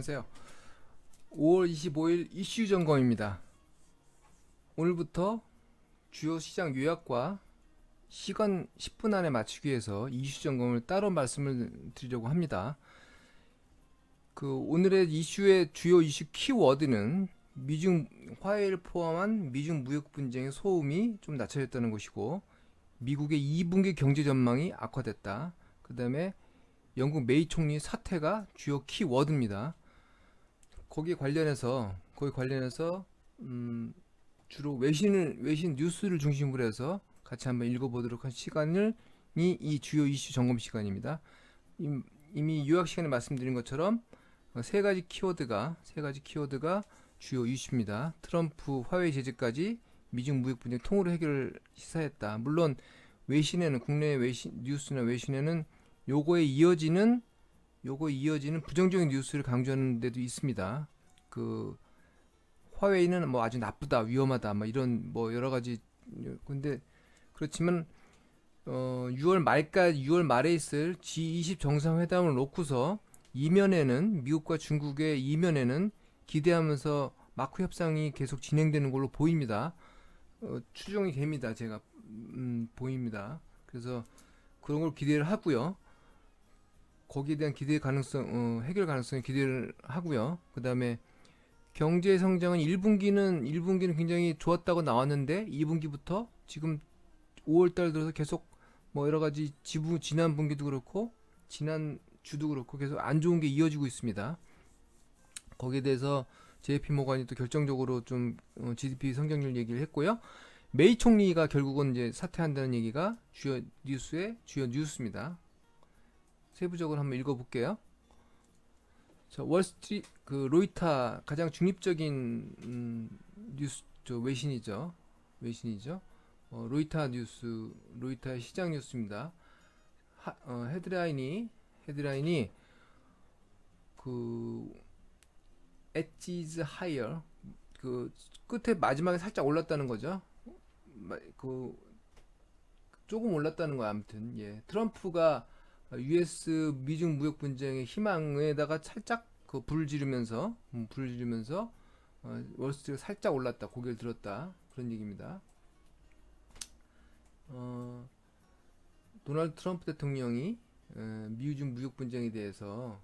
안녕하세요. 5월 25일 이슈 점검입니다. 오늘부터 주요 시장 요약과 시간 10분 안에 맞추기 위해서 이슈 점검을 따로 말씀을 드리려고 합니다. 그 오늘의 이슈의 주요 이슈 키워드는 미중 화해를 포함한 미중 무역 분쟁의 소음이 좀 낮춰졌다는 것이고 미국의 2분기 경제 전망이 악화됐다. 그다음에 영국 메이 총리 사퇴가 주요 키워드입니다. 거기에 관련해서 거기 관련해서 음, 주로 외신을 외신 뉴스를 중심으로 해서 같이 한번 읽어보도록 한 시간을 이, 이 주요 이슈 점검 시간입니다. 임- 이미 요약 시간에 말씀드린 것처럼 어, 세 가지 키워드가 세 가지 키워드가 주요 이슈입니다. 트럼프 화웨이 제재까지 미중 무역 분쟁 통으로 해결을 시사했다. 물론 외신에는 국내 외신 뉴스나 외신에는 요거에 이어지는 요거에 이어지는 부정적인 뉴스를 강조하는 데도 있습니다. 그 화웨이는 뭐 아주 나쁘다, 위험하다, 뭐 이런 뭐 여러 가지 근데 그렇지만 어 6월 말까지 6월 말에 있을 G20 정상회담을 놓고서 이면에는 미국과 중국의 이면에는 기대하면서 마크 협상이 계속 진행되는 걸로 보입니다. 어, 추정이 됩니다. 제가 음, 보입니다. 그래서 그런 걸 기대를 하고요. 거기에 대한 기대 가능성, 어, 해결 가능성에 기대를 하고요. 그 다음에 경제 성장은 1분기는 1분기는 굉장히 좋았다고 나왔는데 2분기부터 지금 5월달 들어서 계속 뭐 여러 가지 지부 지난 분기도 그렇고 지난 주도 그렇고 계속 안 좋은 게 이어지고 있습니다. 거기에 대해서 JP 모간이 또 결정적으로 좀 어, GDP 성장률 얘기를 했고요. 메이 총리가 결국은 이제 사퇴한다는 얘기가 주요 뉴스의 주요 뉴스입니다. 세부적으로 한번 읽어볼게요. 자, 월스트리 그 로이타 가장 중립적인 음, 뉴스 저 외신이죠. 외신이죠. 어, 로이타 뉴스 로이타 시장 뉴스입니다. 하, 어, 헤드라인이 헤드라인이 그 엣지즈 하이어 그 끝에 마지막에 살짝 올랐다는 거죠. 마- 그 조금 올랐다는 거야 아무튼 예 트럼프가 US 미중 무역 분쟁의 희망에다가 살짝 그 불을 지르면서 음, 불을 지르면서 어, 월스트리트가 살짝 올랐다 고개를 들었다 그런 얘기입니다. 어, 도널드 트럼프 대통령이 에, 미중 무역 분쟁에 대해서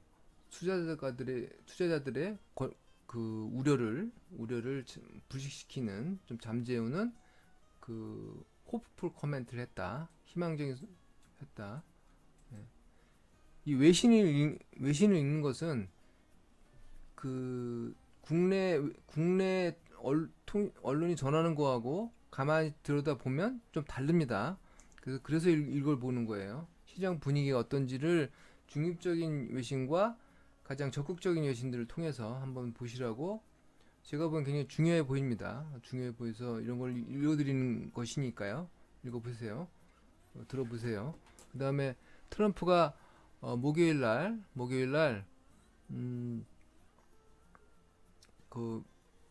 투자자들의 투자자들의 거- 그 우려를 우려를 참- 불식시키는 좀 잠재우는 그 호프풀 코멘트를 했다 희망적인 소- 했다 예. 이 외신을 읽- 외신을 읽는 것은 그 국내 국내 얼, 통, 언론이 전하는 거하고 가만히 들여다 보면 좀 다릅니다. 그래서 그래서 일- 이걸 보는 거예요. 시장 분위기가 어떤지를 중립적인 외신과 가장 적극적인 외신들을 통해서 한번 보시라고 제가 보기엔 굉장히 중요해 보입니다. 중요해 보여서 이런 걸 읽어드리는 것이니까요. 읽어보세요. 어, 들어보세요. 그 다음에 트럼프가 어, 목요일 날, 목요일 날, 음, 그,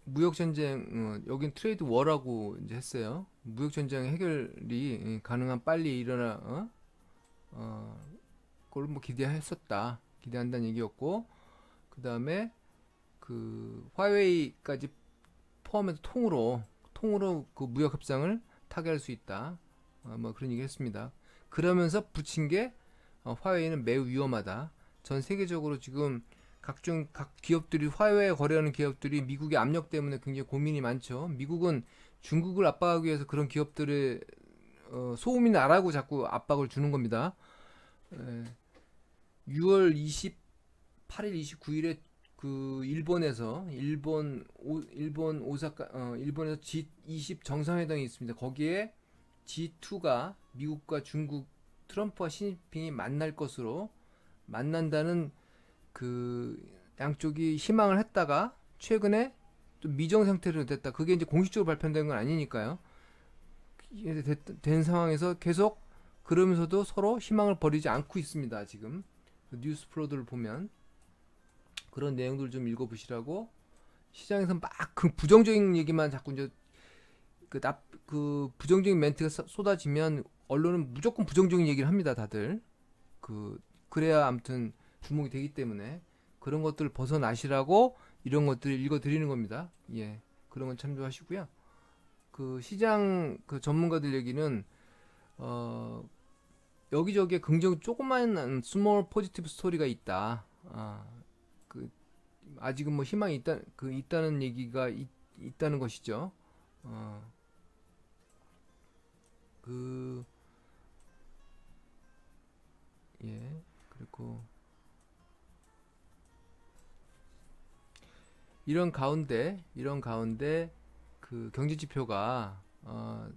무역 전쟁, 어, 여긴 트레이드 워라고 이제 했어요. 무역 전쟁 해결이 예, 가능한 빨리 일어나, 어? 어, 그걸 뭐 기대했었다. 기대한다는 얘기였고, 그 다음에 그, 화웨이까지 포함해서 통으로, 통으로 그 무역 협상을 타개할 수 있다. 어, 뭐 그런 얘기 했습니다. 그러면서 붙인 게 어, 화웨이는 매우 위험하다. 전 세계적으로 지금 각종 각 기업들이 화웨이 거래하는 기업들이 미국의 압력 때문에 굉장히 고민이 많죠. 미국은 중국을 압박하기 위해서 그런 기업들의 어, 소음이 나라고 자꾸 압박을 주는 겁니다. 에, 6월 28일, 29일에 그 일본에서 일본 오, 일본 오사카 어, 일본에서 G20 정상회담이 있습니다. 거기에 G2가 미국과 중국 트럼프와 시진핑이 만날 것으로 만난다는 그 양쪽이 희망을 했다가 최근에 또 미정 상태로 됐다. 그게 이제 공식적으로 발표된 건 아니니까요. 된 상황에서 계속 그러면서도 서로 희망을 버리지 않고 있습니다. 지금 그 뉴스 프로들을 보면 그런 내용들 좀 읽어보시라고 시장에서 막 그 부정적인 얘기만 자꾸 이제 그, 납, 그 부정적인 멘트가 쏟- 쏟아지면 언론은 무조건 부정적인 얘기를 합니다, 다들. 그 그래야 아무튼 주목이 되기 때문에 그런 것들 벗어나시라고 이런 것들을 읽어 드리는 겁니다. 예. 그런 건 참조하시고요. 그 시장 그 전문가들 얘기는 어 여기저기에 긍정 조그만 스몰 포지티브 스토리가 있다. 아, 그 아직은 뭐 희망이 있다 그 있다는 얘기가 있, 있다는 것이죠. 어. 그 예. 그리고 이런 가운데 이런 가운데 그 경제 지표가 어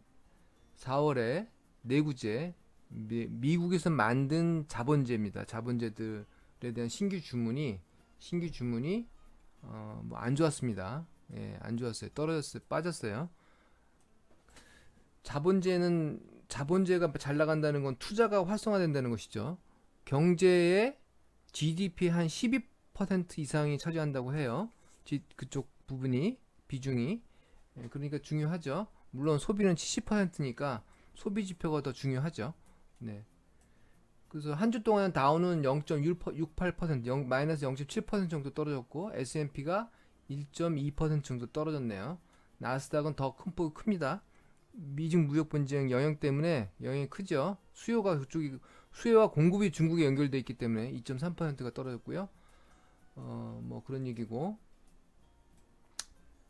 4월에 내구재 미, 미국에서 만든 자본재입니다. 자본재들에 대한 신규 주문이 신규 주문이 어 뭐 안 좋았습니다. 예, 안 좋았어요. 떨어졌어요. 빠졌어요. 자본재는 자본재가 잘 나간다는 건 투자가 활성화된다는 것이죠. 경제의 GDP 한 12% 이상이 차지한다고 해요. 지- 그쪽 부분이 비중이 예, 그러니까 중요하죠. 물론 소비는 70%니까 소비 지표가 더 중요하죠. 네. 그래서 한 주 동안 다우는 0.68% 0, 마이너스 0.7% 정도 떨어졌고 S&P가 1.2% 정도 떨어졌네요. 나스닥은 더 큰 폭이 큽니다. 미중 무역 분쟁 영향 때문에 영향이 크죠. 수요가 그쪽이 수요와 공급이 중국에 연결돼 있기 때문에 2.3%가 떨어졌고요. 어, 뭐 그런 얘기고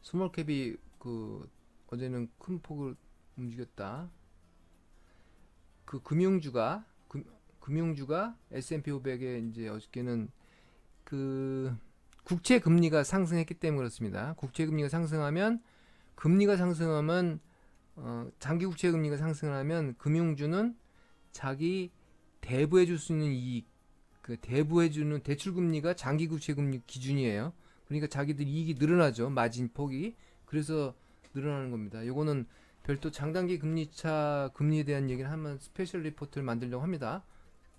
스몰캡이 그 어제는 큰 폭을 움직였다. 그 금융주가 금, 금융주가 S&P 500에 이제 어저께는 그 국채 금리가 상승했기 때문에 그렇습니다. 국채 금리가 상승하면 금리가 상승하면 어, 장기 국채 금리가 상승하면 금융주는 자기 대부해 줄 수 있는 이익 그 대부해 주는 대출 금리가 장기 국채 금리 기준이에요. 그러니까 자기들 이익이 늘어나죠. 마진 폭이. 그래서 늘어나는 겁니다. 요거는 별도 장단기 금리차 금리에 대한 얘기를 하면 스페셜 리포트를 만들려고 합니다.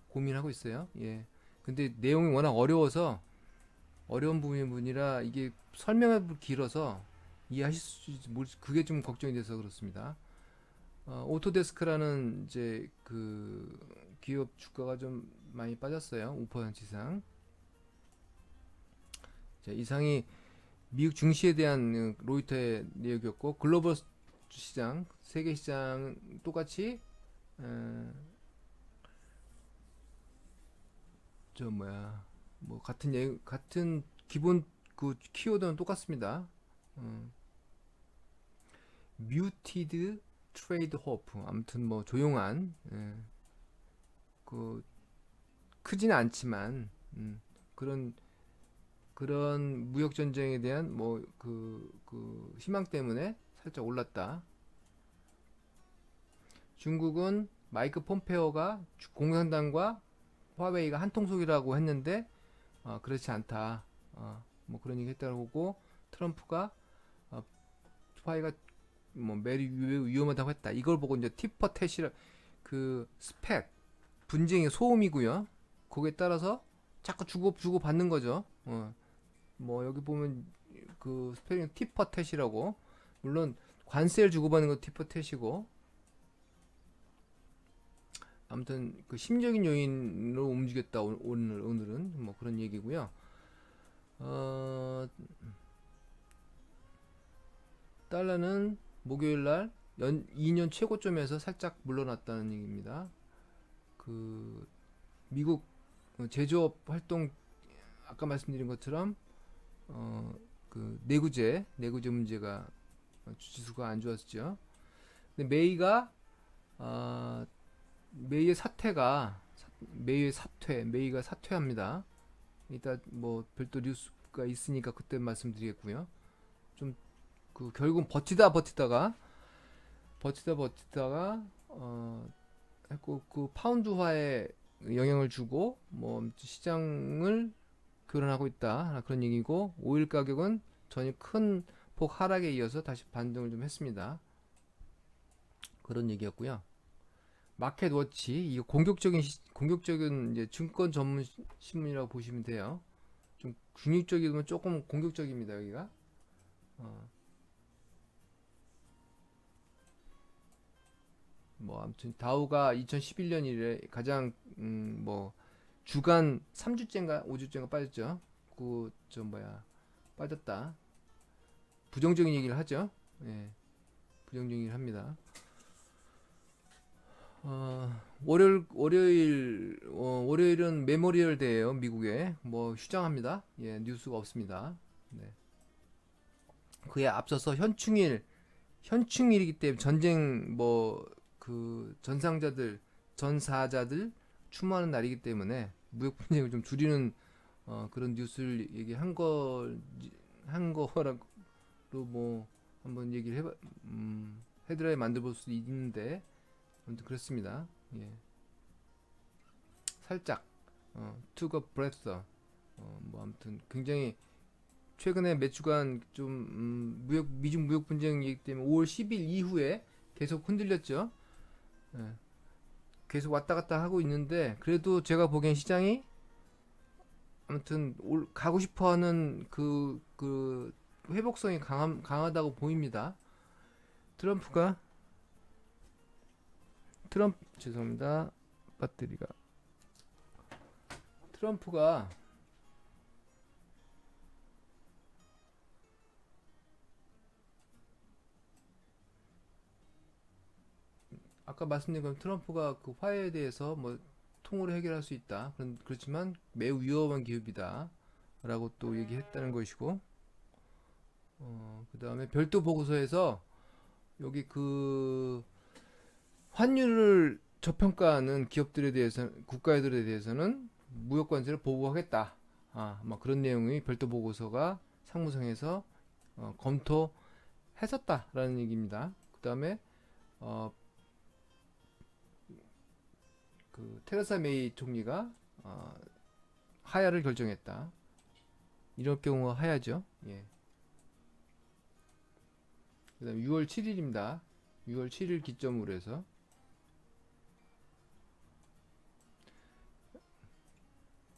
고민하고 있어요. 예. 근데 내용이 워낙 어려워서 어려운 부분이라 이게 설명하기 길어서 이해하실 수 그게 좀 걱정이 돼서 그렇습니다. 어, 오토데스크라는 이제 그 기업 주가가 좀 많이 빠졌어요. 5% 이상. 자, 이상이 미국 증시에 대한 어, 로이터의 내용이었고 글로벌 시장, 세계 시장 똑같이 어, 저 뭐야 뭐 같은 예, 같은 기본 그 키워드는 똑같습니다. 어, muted trade hope 아무튼 뭐 조용한 예, 그 크지는 않지만 음, 그런 그런 무역 전쟁에 대한 뭐그 그 희망 때문에 살짝 올랐다. 중국은 마이크 폼페오가 주- 공산당과 화웨이가 한 통속이라고 했는데 어, 그렇지 않다. 어, 뭐 그런 얘기 했다고 트럼프가 어, 화웨이가 뭐 매우 위- 위험하다고 했다. 이걸 보고 이제 티퍼텟이라 그 스펙 분쟁의 소음이고요. 거기에 따라서 자꾸 주고 주고 받는 거죠. 어. 뭐 여기 보면 그 스펠링 티퍼텟이라고 물론 관세를 주고받는 건 티퍼텟이고 아무튼 그 심적인 요인으로 움직였다 오- 오늘 오늘은 뭐 그런 얘기고요. 어, 달러는 목요일 날 연, 2년 최고점에서 살짝 물러났다는 얘기입니다. 그 미국 어, 제조업 활동 아까 말씀드린 것처럼 어, 그 내구재 내구재 문제가 어, 주지수가 안 좋았죠. 근데 메이가 어, 메이의 사퇴가 사- 메이의 사퇴 메이가 사퇴합니다. 이따 뭐 별도 뉴스가 있으니까 그때 말씀드리겠고요. 좀 그 결국 버티다 버티다가 버티다 버티다가 어 했고 그 파운드화에 영향을 주고 뭐 시장을 교란하고 있다 그런 얘기고 오일 가격은 전혀 큰폭 하락에 이어서 다시 반등을 좀 했습니다. 그런 얘기였고요. 마켓 워치 이거 공격적인 시- 공격적인 이제 증권 전문 시- 신문이라고 보시면 돼요. 좀 중립적이면 조금 공격적입니다 여기가. 어. 뭐 아무튼 다우가 2011년 이래 가장 음, 뭐 주간 3주째인가 5주째인가 빠졌죠. 자꾸 좀 뭐야 빠졌다. 부정적인 얘기를 하죠. 예. 부정적인 얘기를 합니다. 어, 월요일 월요일 어, 월요일은 메모리얼 데이예요 미국에 뭐 휴장합니다. 예 뉴스가 없습니다. 네. 그에 앞서서 현충일 현충일이기 때문에 전쟁 뭐 그 전상자들 전사자들 추모하는 날이기 때문에 무역 분쟁을 좀 줄이는 어, 그런 뉴스를 얘기한 거 한 거라고 뭐 한번 얘기를 해봐 음, 헤드라인 만들어 볼 수 있는데 아무튼 그렇습니다. 예. 살짝 어, a breath 어, 뭐 아무튼 굉장히 최근에 몇 주간 좀 음, 무역 미중 무역 분쟁이기 때문에 5월 10일 이후에 계속 흔들렸죠. 예. 계속 왔다 갔다 하고 있는데 그래도 제가 보기엔 시장이 아무튼 올, 가고 싶어하는 그, 그 회복성이 강함, 강하다고 보입니다. 트럼프가 트럼프 죄송합니다. 배터리가 트럼프가 아까 말씀드린 건 트럼프가 그 화해에 대해서 뭐 통으로 해결할 수 있다. 그런 그렇지만 매우 위험한 기업이다. 라고 또 얘기했다는 것이고 어, 그 다음에 별도 보고서에서 여기 그 환율을 저평가하는 기업들에 대해서 국가들에 대해서는 무역 관세를 보고하겠다. 아, 막 그런 내용이 별도 보고서가 상무성에서 어, 검토했었다라는 얘기입니다. 그 다음에 어, 그 테레사 메이 총리가 어, 하야를 결정했다. 이럴 경우 하야죠. 예. 그다음 6월 7일입니다. 6월 7일 기점으로 해서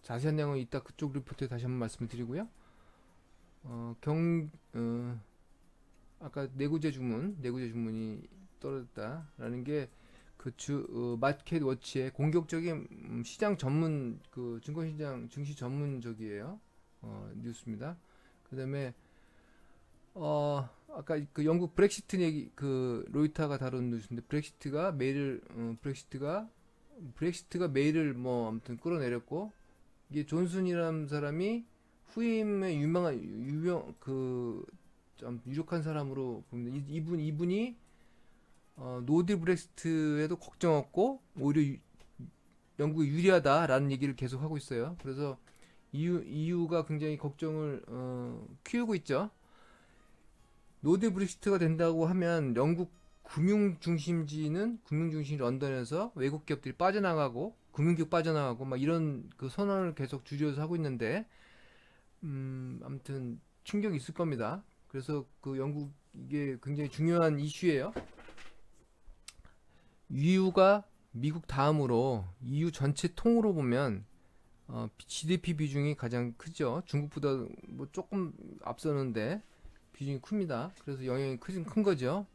자세한 내용은 이따 그쪽 리포트에 다시 한번 말씀드리고요. 어, 경 어, 아까 내구재 주문, 내구재 주문이 떨어졌다라는 게 그 주 어, 마켓 워치의 공격적인 음, 시장 전문 그 증권시장 증시 전문적이에요. 어, 뉴스입니다. 그다음에 어 아까 그 영국 브렉시트 얘기 그 로이터가 다룬 뉴스인데 브렉시트가 메일을 어, 브렉시트가 브렉시트가 메일을 뭐 아무튼 끌어내렸고 이게 존슨이라는 사람이 후임의 유명한 유명 그 좀 유력한 사람으로. 이- 이분 이분이 어, 노딜 브렉시트에도 걱정 없고 오히려 유- 영국이 유리하다라는 얘기를 계속 하고 있어요. 그래서 EU, EU가 굉장히 걱정을 어, 키우고 있죠. 노딜 브렉시트가 된다고 하면 영국 금융 중심지는 금융 중심 런던에서 외국 기업들이 빠져나가고 금융기업 빠져나가고 막 이런 그 선언을 계속 주저해서 하고 있는데 음 아무튼 충격이 있을 겁니다. 그래서 그 영국 이게 굉장히 중요한 이슈예요. EU가 미국 다음으로 EU 전체 통으로 보면 어, GDP 비중이 가장 크죠. 중국보다 뭐 조금 앞서는데 비중이 큽니다. 그래서 영향이 큰, 큰 거죠.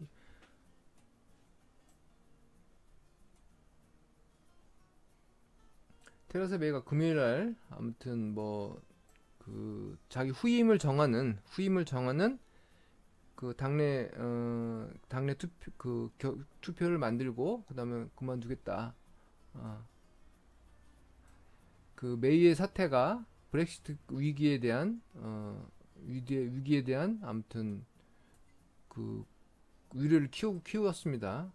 테라사 메이가 금요일 날 아무튼 뭐 그 자기 후임을 정하는 후임을 정하는 그 당내 어 당내 투표 그 겨, 투표를 만들고 그다음에 그만두겠다. 아. 그 메이의 사태가 브렉시트 위기에 대한 어 위기에, 위기에 대한 아무튼 그 위력을 키우 키웠습니다.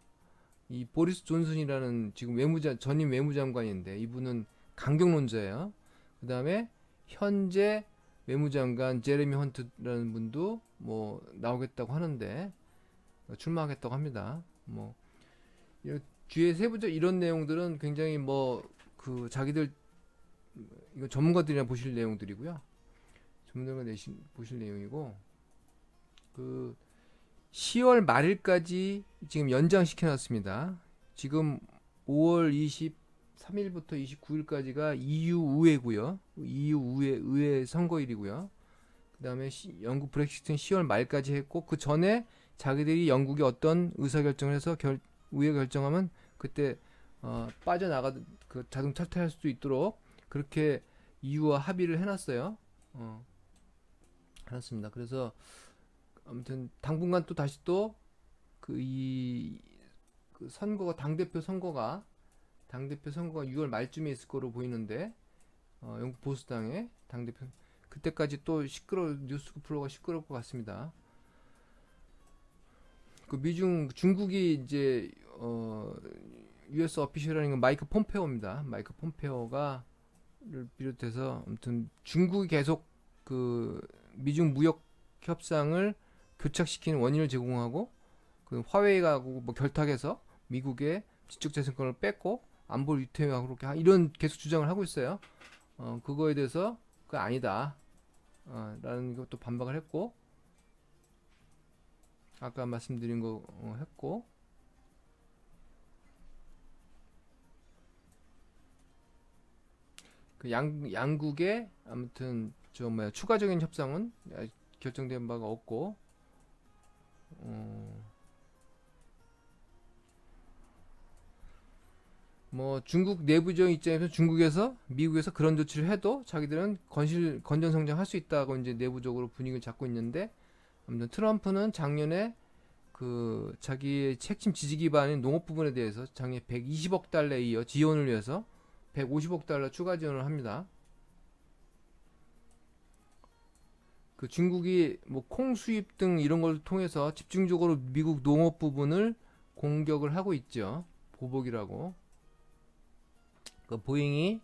이 보리스 존슨이라는 지금 외무장 전임 외무장관인데 이분은 강경론자예요. 그다음에 현재 외무장관 제레미 헌트라는 분도 뭐 나오겠다고 하는데 어, 출마하겠다고 합니다. 뭐 이- 뒤에 세부적 이런 내용들은 굉장히 뭐 그 자기들 이거 전문가들이나 보실 내용들이고요. 전문가가 내신 보실 내용이고 그 10월 말일까지 지금 연장시켜 놨습니다. 지금 5월 23일부터 29일까지가 EU 의회고요. EU 의회, 의회 선거일이고요. 그 다음에 시- 영국 브렉시트는 10월 말까지 했고 그 전에 자기들이 영국이 어떤 의사 결정을 해서 결, 의회 결정하면 그때 어, 빠져나가 그 자동 탈퇴할 수도 있도록 그렇게 EU와 합의를 해놨어요. 어, 해놨습니다. 그래서 아무튼 당분간 또 다시 또 그이 그 선거가 당 대표 선거가 당 대표 선거가 6월 말쯤에 있을 거로 보이는데 어, 영국 보수당의 당 대표 그때까지 또 시끄러 뉴스 플로가 시끄러울 것 같습니다. 그 미중 중국이 이제 어 US 어피셜이라는 건 마이크 폼페오입니다. 마이크 폼페오가 를 비롯해서 아무튼 중국이 계속 그 미중 무역 협상을 교착시키는 원인을 제공하고 그 화웨이가 뭐 결탁해서 미국의 지적 재산권을 뺏고 안보를 유태하고 그렇게 하- 이런 계속 주장을 하고 있어요. 어 그거에 대해서 그 아니다. 어, 라는 것도 반박을 했고 아까 말씀드린 거 어, 했고. 그 양, 양국의 아무튼 저 뭐야 추가적인 협상은 결정된 바가 없고 어, 뭐 중국 내부적인 입장에서 중국에서 미국에서 그런 조치를 해도 자기들은 건실 건전 성장할 수 있다고 이제 내부적으로 분위기를 잡고 있는데 아무튼 트럼프는 작년에 그 자기의 핵심 지지 기반인 농업 부분에 대해서 작년 120억 달러에 이어 지원을 위해서 150억 달러 추가 지원을 합니다. 그 중국이 뭐 콩 수입 등 이런 걸 통해서 집중적으로 미국 농업 부분을 공격을 하고 있죠. 보복이라고. 그 보잉이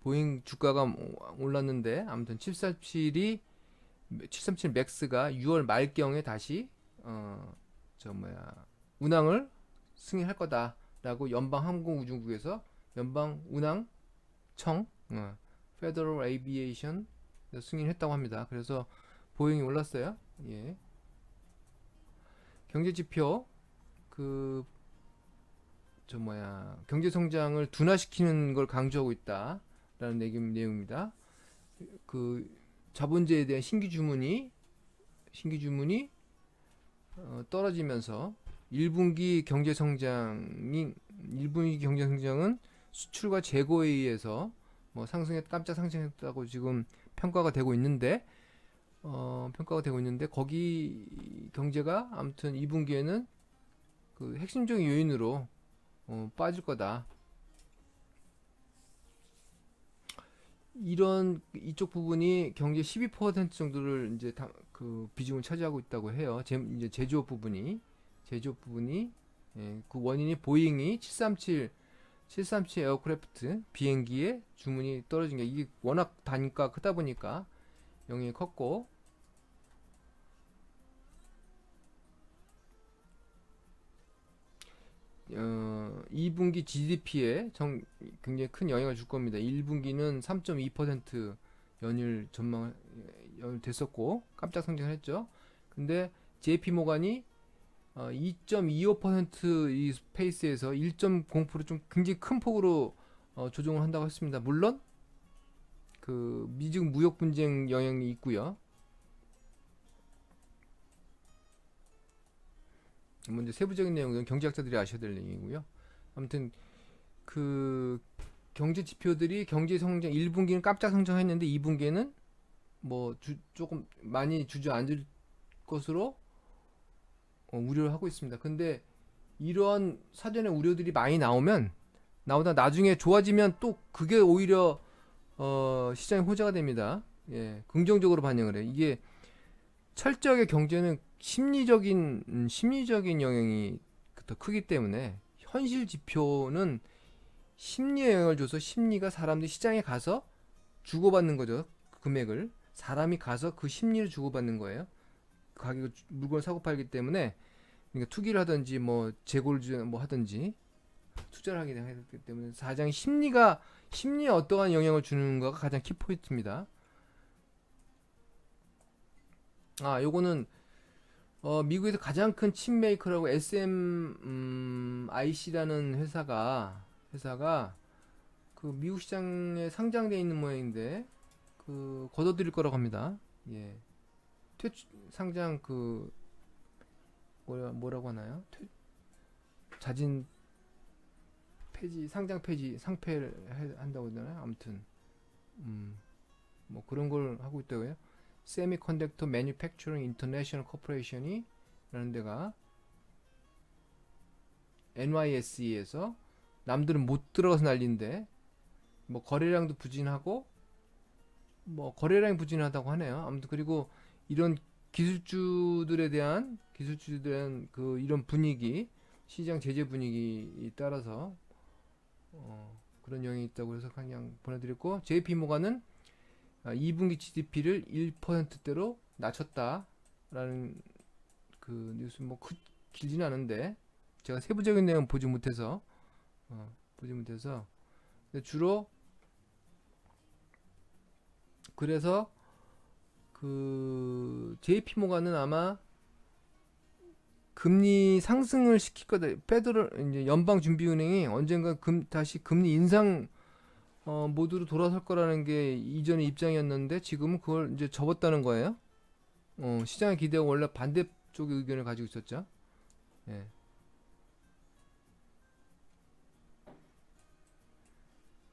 보잉 주가가 올랐는데 아무튼 737이 737 맥스가 6월 말경에 다시 어 저 뭐야 운항을 승인할 거다라고 연방 항공우주국에서 연방 운항청 어, Federal Aviation 승인했다고 합니다. 그래서 보잉이 올랐어요. 예. 경제 지표 그 저 뭐야 경제 성장을 둔화시키는 걸 강조하고 있다라는 내용, 내용입니다. 그 자본주의에 대한 신규 주문이 신규 주문이 어, 떨어지면서 1분기 경제 성장이 1분기 경제 성장은 수출과 재고에 의해서 뭐 상승했 깜짝 상승했다고 지금 평가가 되고 있는데 어, 평가가 되고 있는데 거기 경제가 아무튼 2분기에는 그 핵심적인 요인으로 어, 빠질 거다. 이런 이쪽 부분이 경제 12% 정도를 이제 다, 그 비중을 차지하고 있다고 해요. 제, 이제 제조업 부분이 제조업 부분이 예, 그 원인이 보잉이 737 737 에어크래프트 비행기의 주문이 떨어진 게 이게 워낙 단가 크다 보니까 영향이 컸고 어, 2분기 GDP에 정, 굉장히 큰 영향을 줄 겁니다. 1분기는 3.2% 연일 전망 연일 됐었고 깜짝 상승을 했죠. 근데 JP 모간이 어, 2.25%이 페이스에서 1.0%좀 굉장히 큰 폭으로 어, 조정을 한다고 했습니다. 물론 그 미중 무역 분쟁 영향이 있고요. 먼저 세부적인 내용은 경제학자들이 아셔야 될 얘기고요. 아무튼 그 경제 지표들이 경제 성장 1분기는 깜짝 성장했는데 2분기에는 뭐 주, 조금 많이 주저앉을 것으로 어, 우려를 하고 있습니다. 근데 이런 사전에 우려들이 많이 나오면 나오다 나중에 좋아지면 또 그게 오히려 어, 시장의 호재가 됩니다. 예, 긍정적으로 반영을 해요. 이게 철저하게 경제는 심리적인 음, 심리적인 영향이 더 크기 때문에 현실 지표는 심리에 영향을 줘서 심리가 사람들이 시장에 가서 주고받는 거죠. 그 금액을 사람이 가서 그 심리를 주고받는 거예요. 가격을 주- 물건을 사고 팔기 때문에 그러니까 투기를 하든지 뭐 재고를 주- 뭐 하든지 투자를 하게 되기 때문에 가장 심리가 심리에 어떠한 영향을 주는가가 가장 키포인트입니다. 아, 요거는 어, 미국에서 가장 큰 칩 메이커라고 SM 음, 회사가 회사가 그 미국 시장에 상장돼 있는 모양인데 그 걷어들일 거라고 합니다. 예. 퇴출 상장 그 뭐라 뭐라고 하나요? 퇴, 자진 폐지 상장 폐지 상폐를 해- 한다고 하잖아요. 아무튼 음. 뭐 그런 걸 하고 있다고요. 세미컨덕터 매뉴팩처링 인터내셔널 코퍼레이션이 라는 데가 NYSE에서 남들은 못 들어가서 난리인데 뭐 거래량도 부진하고 뭐 거래량이 부진하다고 하네요. 아무튼 그리고 이런 기술주들에 대한 기술주들에 대한 그 이런 분위기 시장 제재 분위기에 따라서 어, 그런 영향이 있다고 해서 그냥 보내드렸고 JP 모가는 2분기 GDP를 1%대로 낮췄다라는 그 뉴스 뭐 크, 길지는 않은데 제가 세부적인 내용 보지 못해서 어, 보지 못해서 주로 그래서 그 JP 모가는 아마 금리 상승을 시킬 거다. 페더럴 이제 연방 준비 은행이 언젠가 금 다시 금리 인상 어, 모드로 돌아설 거라는 게 이전의 입장이었는데 지금은 그걸 이제 접었다는 거예요. 어, 시장의 기대가 원래 반대쪽의 의견을 가지고 있었죠. 예.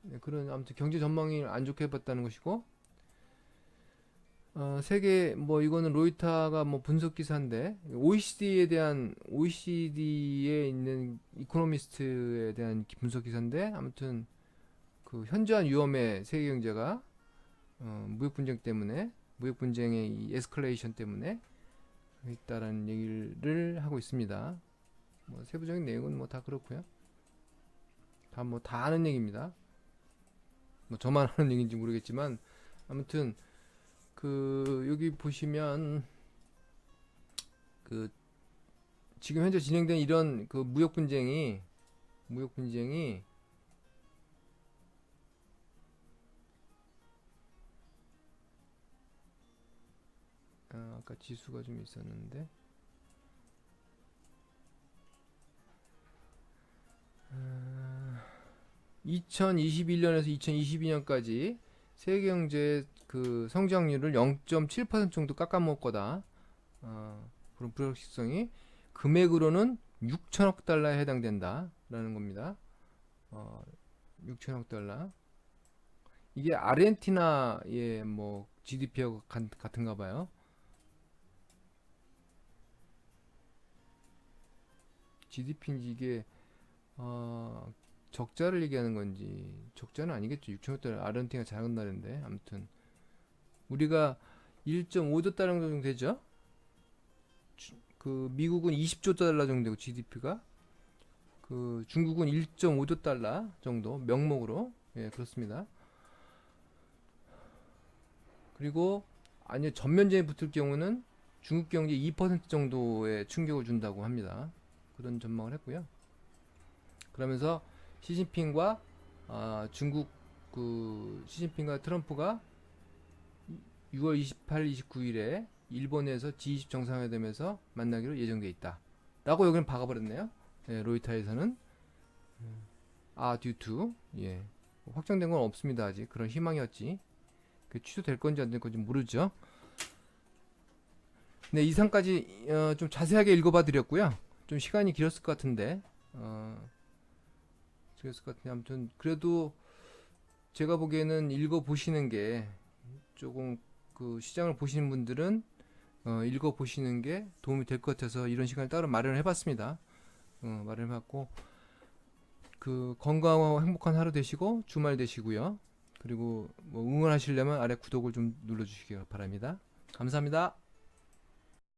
네, 그런 아무튼 경제 전망이 안 좋게 봤다는 것이고 어, 세계 뭐 이거는 로이타가 뭐 분석 기사인데 OECD에 대한 OECD에 있는 이코노미스트에 대한 기- 분석 기사인데 아무튼 그 현저한 위험에 세계 경제가 어, 무역 분쟁 때문에 무역 분쟁의 이 에스컬레이션 때문에 있다라는 얘기를 하고 있습니다. 뭐 세부적인 내용은 뭐 다 그렇고요. 다 뭐 다 아는 얘기입니다. 뭐 저만 하는 얘기인지 모르겠지만 아무튼 그 여기 보시면 그 지금 현재 진행된 이런 그 무역 분쟁이 무역 분쟁이 아, 아까 지수가 좀 있었는데 아, 2021년에서 2022년까지 세계 경제 그 성장률을 0.7% 정도 깎아먹을 거다. 어, 그런 불확실성이 금액으로는 6천억 달러에 해당된다 라는 겁니다. 어, 6천억 달러. 이게 아르헨티나의 뭐 GDP하고 같은가 봐요. GDP인지 이게 어, 적자를 얘기하는 건지 적자는 아니겠죠. 6천억 달러 아르헨티나 작은 나라인데 아무튼 우리가 1.5조 달러 정도 되죠. 주- 그 미국은 20조 달러 정도 되고 GDP가 그 중국은 1.5조 달러 정도 명목으로 예 그렇습니다. 그리고 아니요 전면제에 붙을 경우는 중국 경제 2% 정도의 충격을 준다고 합니다. 그런 전망을 했고요. 그러면서 시진핑과 아, 중국 그 시진핑과 트럼프가 6월 28, 29일에 일본에서 G20 정상회담에서 만나기로 예정돼 있다. 라고 여기는 박아버렸네요. 예, 로이타에서는 아, to 예 확정된 건 없습니다 아직 그런 희망이었지. 그 취소될 건지 안 될 건지 모르죠. 네 이상까지 어, 좀 자세하게 읽어봐 드렸고요. 좀 시간이 길었을 것 같은데 어, 그랬을 것 같은데 아무튼 그래도 제가 보기에는 읽어 보시는 게 조금 그 시장을 보시는 분들은 어, 읽어 보시는 게 도움이 될 것 같아서 이런 시간을 따로 마련을 해봤습니다. 어, 마련을 해봤고 그 건강하고 행복한 하루 되시고 주말 되시고요. 그리고 뭐 응원하시려면 아래 구독을 좀 눌러주시기 바랍니다. 감사합니다.